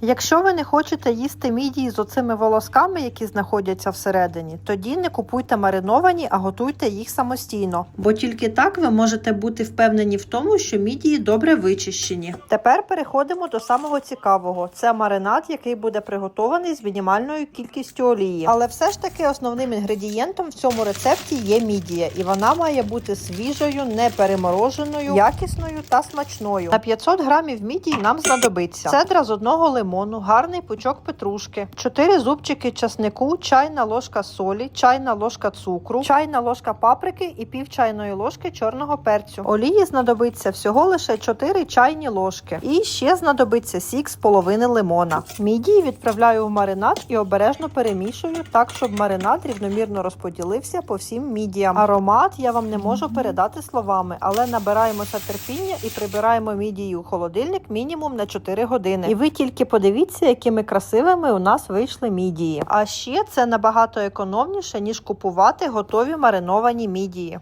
Якщо ви не хочете їсти мідії з оцими волосками, які знаходяться всередині, тоді не купуйте мариновані, а готуйте їх самостійно. Бо тільки так ви можете бути впевнені в тому, що мідії добре вичищені. Тепер переходимо до самого цікавого: це маринад, який буде приготований з мінімальною кількістю олії. Але все ж таки основним інгредієнтом в цьому рецепті є мідія, і вона має бути свіжою, не перемороженою, якісною та смачною. На 500 грамів мідії нам знадобиться цедра з одного лимону, гарний пучок петрушки, 4 зубчики часнику, чайна ложка солі, чайна ложка цукру, чайна ложка паприки і пів чайної ложки чорного перцю. Олії знадобиться всього лише 4 чайні ложки. І ще знадобиться сік з половини лимона. Мідії відправляю в маринад і обережно перемішую так, щоб маринад рівномірно розподілився по всім мідіям. Аромат я вам не можу передати словами, але набираємося терпіння і прибираємо мідії у холодильник мінімум на 4 години. І ви тільки подивіться, якими красивими у нас вийшли мідії. А ще це набагато економніше ніж купувати готові мариновані мідії.